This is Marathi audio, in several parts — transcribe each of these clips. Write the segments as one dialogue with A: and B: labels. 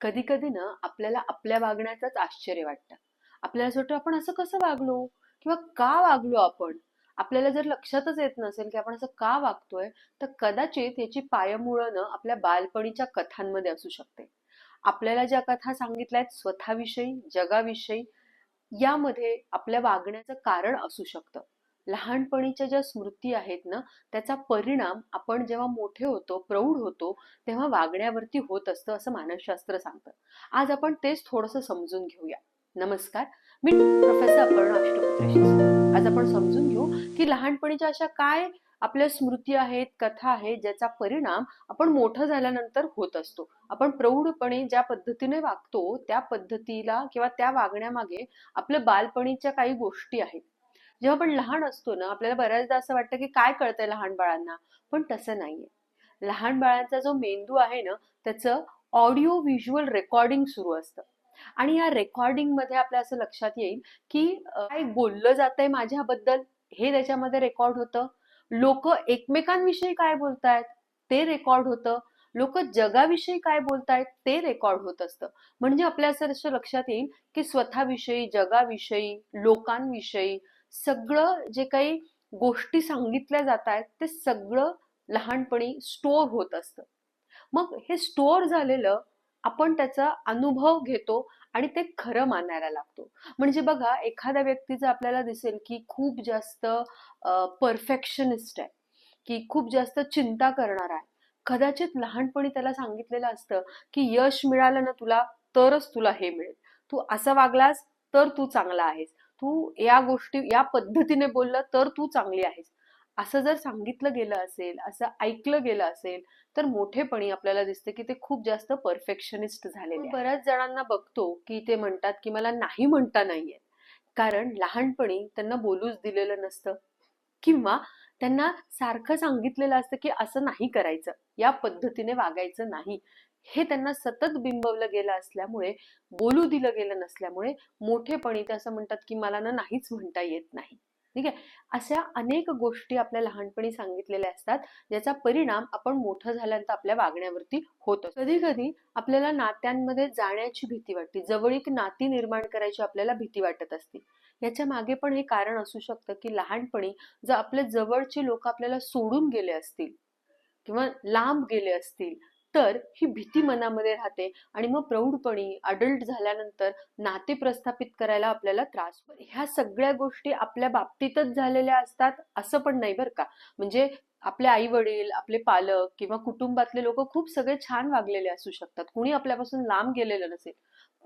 A: कधी कधी ना आपल्याला आपल्या वागण्याचंच आश्चर्य वाटतं. आपल्याला असं वाटतं आपण असं कसं वागलो? किंवा का वागलो आपण? आपल्याला जर लक्षातच येत नसेल की आपण असं का वागतोय तर कदाचित याची पायमुळं ना आपल्या बालपणीच्या कथांमध्ये असू शकते. आपल्याला ज्या कथा सांगितल्या आहेत स्वतःविषयी जगाविषयी यामध्ये आपल्या वागण्याचं कारण असू शकतं. लहानपणीच्या ज्या स्मृती आहेत ना त्याचा परिणाम आपण जेव्हा मोठे होतो प्रौढ होतो तेव्हा वागण्यावरती होत असतं असं मानसशास्त्र सांगतं. आज आपण तेच थोडंसं समजून घेऊया. नमस्कार. मी प्रोफेसर अपर्णा अष्टपुत्रेशी आज आपण समजून घेऊ की लहानपणीच्या अशा काय आपल्या स्मृती आहेत कथा आहेत ज्याचा परिणाम आपण मोठं झाल्यानंतर होत असतो. आपण प्रौढपणे ज्या पद्धतीने वागतो त्या पद्धतीला किंवा त्या वागण्यामागे आपल्या बालपणीच्या काही गोष्टी आहेत. जेव्हा आपण लहान असतो ना आपल्याला बऱ्याचदा असं वाटतं की काय कळतंय लहान बाळांना? पण तसं नाहीये. लहान बाळांचा जो मेंदू आहे ना त्याचं ऑडिओ व्हिज्युअल रेकॉर्डिंग सुरू असतं. आणि या रेकॉर्डिंगमध्ये आपल्या असं लक्षात येईल की काय बोललं जातंय माझ्याबद्दल? हे त्याच्यामध्ये रेकॉर्ड होतं. लोक एकमेकांविषयी काय बोलतायत? ते रेकॉर्ड होतं. लोक जगाविषयी काय बोलतायत? ते रेकॉर्ड होत असतं. म्हणजे आपल्या असं लक्षात येईल की स्वतःविषयी जगाविषयी लोकांविषयी सगळं जे काही गोष्टी सांगितल्या जात आहेत ते सगळं लहानपणी स्टोअर होत असतं. मग हे स्टोअर झालेलं आपण त्याचा अनुभव घेतो आणि ते खरं मानायला लागतो. म्हणजे बघा एखाद्या व्यक्तीचं आपल्याला दिसेल की खूप जास्त परफेक्शनिस्ट आहे की खूप जास्त चिंता करणार आहे. कदाचित लहानपणी त्याला सांगितलेलं असतं की यश मिळालं ना तुला तरच तुला हे मिळेल. तू असं वागलास तर तू चांगला आहेस. तू या गोष्टी या पद्धतीने बोललं तर तू चांगली आहेस. असं जर सांगितलं गेलं असेल असं ऐकलं गेलं असेल तर मोठेपणी आपल्याला दिसते की ते खूप जास्त परफेक्शनिस्ट झालेले बऱ्याच जणांना बघतो की ते म्हणतात की मला नाही म्हणता नाहीये कारण लहानपणी त्यांना बोलूच दिलेलं नसतं. किंवा त्यांना सारखं सांगितलेलं असतं की असं नाही करायचं. या पद्धतीने वागायचं नाही. हे त्यांना सतत बिंबवलं गेलं असल्यामुळे बोलू दिलं गेलं नसल्यामुळे मोठेपणी ते असं म्हणतात की मला ना नाहीच म्हणता येत नाही. ठीक आहे? अशा अनेक गोष्टी आपल्या लहानपणी सांगितलेल्या असतात ज्याचा परिणाम आपण मोठं झाल्यानंतर आपल्या वागण्यावरती होतो कधी कधी आपल्याला नात्यांमध्ये जाण्याची भीती वाटते. जवळीक नाती निर्माण करायची आपल्याला भीती वाटत असते. याच्या मागे पण हे कारण असू शकतं की लहानपणी जर आपल्या जवळचे लोक आपल्याला सोडून गेले असतील किंवा लांब गेले असतील तर ही भीती मनामध्ये राहते आणि मग प्रौढपणी अडल्ट झाल्यानंतर नाते प्रस्थापित करायला आपल्याला त्रास ह्या सगळ्या गोष्टी आपल्या बाबतीतच झालेल्या असतात असं पण नाही बरं का. म्हणजे आपले आई वडील आपले पालक किंवा कुटुंबातले लोक खूप सगळे छान वागलेले असू शकतात. कुणी आपल्यापासून लांब गेलेलं नसेल.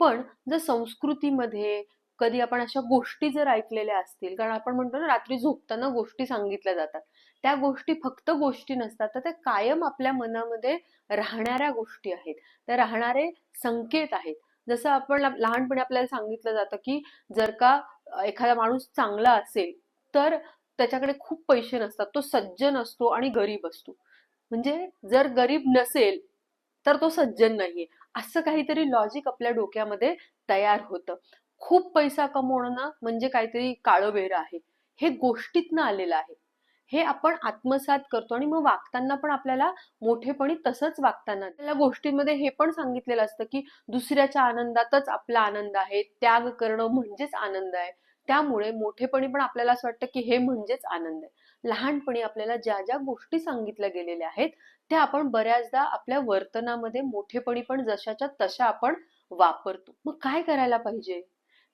A: पण जर संस्कृतीमध्ये कधी आपण अशा गोष्टी जर ऐकलेल्या असतील कारण आपण म्हणतो ना रात्री झोपताना गोष्टी सांगितल्या जातात. त्या गोष्टी फक्त गोष्टी नसतात तर त्या कायम आपल्या मनामध्ये राहणाऱ्या गोष्टी आहेत. त्या राहणारे संकेत आहेत. जसं आपण लहानपणी आपल्याला सांगितलं जातं की जर का एखादा माणूस चांगला असेल तर त्याच्याकडे खूप पैसे नसतात. तो सज्जन असतो आणि गरीब असतो. म्हणजे जर गरीब नसेल तर तो सज्जन नाहीये. असं काहीतरी लॉजिक आपल्या डोक्यामध्ये तयार होतं. खूप पैसा कमवणं म्हणजे काहीतरी काळं आहे. हे गोष्टीतनं आलेलं आहे. हे आपण आत्मसात करतो आणि मग वागताना पण आपल्याला मोठेपणी तसंच वागताना त्या गोष्टींमध्ये हे पण सांगितलेलं असतं की दुसऱ्याच्या आनंदातच आपला आनंद आहे. त्याग करणं म्हणजेच आनंद आहे. त्यामुळे मोठेपणी पण आपल्याला असं वाटतं की हे म्हणजेच आनंद आहे. लहानपणी आपल्याला ज्या ज्या गोष्टी सांगितल्या गेलेल्या आहेत त्या आपण बऱ्याचदा आपल्या वर्तनामध्ये मोठेपणी पण जशाच्या तशा आपण वापरतो. मग काय करायला पाहिजे?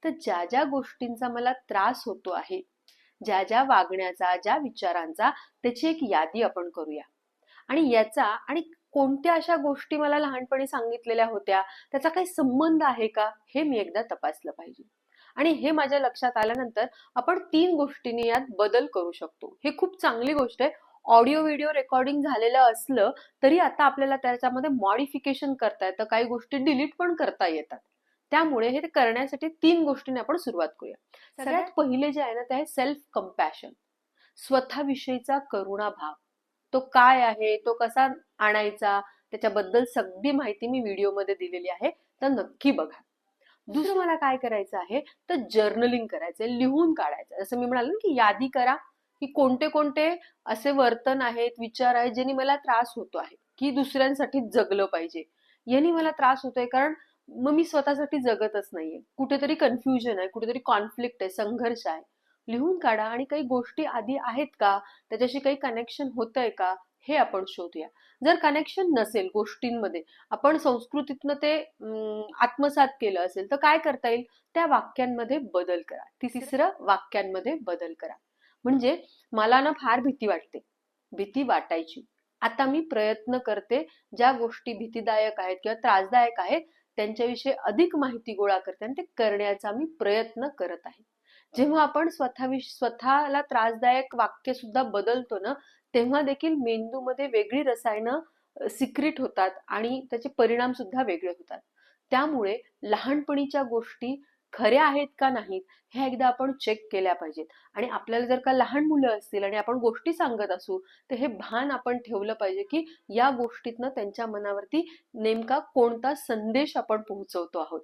A: तर ज्या ज्या गोष्टींचा मला त्रास होतो आहे ज्या ज्या वागण्याचा ज्या विचारांचा त्याची एक यादी आपण करूया. आणि याचा आणि कोणत्या अशा गोष्टी मला लहानपणी सांगितलेल्या होत्या त्याचा काही संबंध आहे का हे मी एकदा तपासलं पाहिजे. आणि हे माझ्या लक्षात आल्यानंतर आपण तीन गोष्टींनी यात बदल करू शकतो. हे खूप चांगली गोष्ट आहे. ऑडिओ व्हिडिओ रेकॉर्डिंग झालेलं असलं तरी आता आपल्याला त्याच्यामध्ये मॉडिफिकेशन करता येतं काही गोष्टी डिलीट पण करता येतात. त्यामुळे हे करण्यासाठी तीन गोष्टींनी आपण सुरुवात करूया. सगळ्यात पहिले जे आहे ना ते आहे सेल्फ कम्पॅशन स्वतःविषयीचा करुणा भाव तो काय आहे? तो कसा आणायचा? त्याच्याबद्दल सगळी माहिती मी व्हिडिओमध्ये दिलेली आहे. तर नक्की बघा. दुसरं मला काय करायचं आहे? तर जर्नलिंग करायचं लिहून काढायचं जसं मी म्हणाल की यादी करा की कोणते कोणते असे वर्तन आहेत विचार आहेत ज्यांनी मला त्रास होतो आहे की दुसऱ्यांसाठी जगलं पाहिजे. यांनी मला त्रास होतोय कारण मग मी स्वतःसाठी जगतच नाहीये. कुठेतरी कन्फ्युजन आहे कुठेतरी कॉन्फ्लिक्ट आहे संघर्ष आहे. लिहून काढा आणि काही गोष्टी आधी आहेत का? त्याच्याशी काही कनेक्शन होतंय का? हे आपण शोधूया. जर कनेक्शन नसेल गोष्टींमध्ये आपण संस्कृतीतनं ते आत्मसात केलं असेल तर काय करता येईल? त्या वाक्यांमध्ये बदल करा. तिसरं वाक्यांमध्ये बदल करा. म्हणजे मला ना फार भीती वाटते. भीती वाटायची. आता मी प्रयत्न करते ज्या गोष्टी भीतीदायक आहेत किंवा त्रासदायक आहेत त्यांच्याविषयी अधिक माहिती गोळा करते आणि ते करण्याचा मी प्रयत्न करत आहे. जेव्हा आपण स्वतःविषयी स्वतःला त्रासदायक वाक्य सुद्धा बदलतो ना तेव्हा देखील मेंदूमध्ये वेगळी रसायनं सिक्रिट होतात आणि त्याचे परिणाम सुद्धा वेगळे होतात. त्यामुळे लहानपणीच्या गोष्टी खऱ्या आहेत का नाहीत हे एकदा आपण चेक केल्या पाहिजेत. आणि आपल्याला जर का लहान मुलं असतील आणि आपण गोष्टी सांगत असू तर हे भान आपण ठेवलं पाहिजे की या गोष्टीतनं त्यांच्या मनावरती नेमका कोणता संदेश आपण पोहोचवतो आहोत.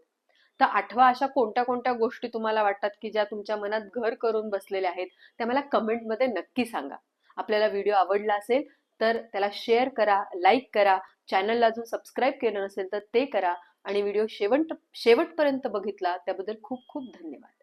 A: तर आठवा अशा कोणत्या कोणत्या गोष्टी तुम्हाला वाटतात की ज्या तुमच्या मनात घर करून बसलेल्या आहेत त्या मला कमेंटमध्ये नक्की सांगा. आपल्याला व्हिडिओ आवडला असेल तर त्याला शेअर करा लाईक करा. चॅनलला अजून सबस्क्राईब केलं नसेल तर ते करा. आणि व्हिडिओ शेवट शेवटपर्यंत बघितला त्याबद्दल खूप खूप धन्यवाद.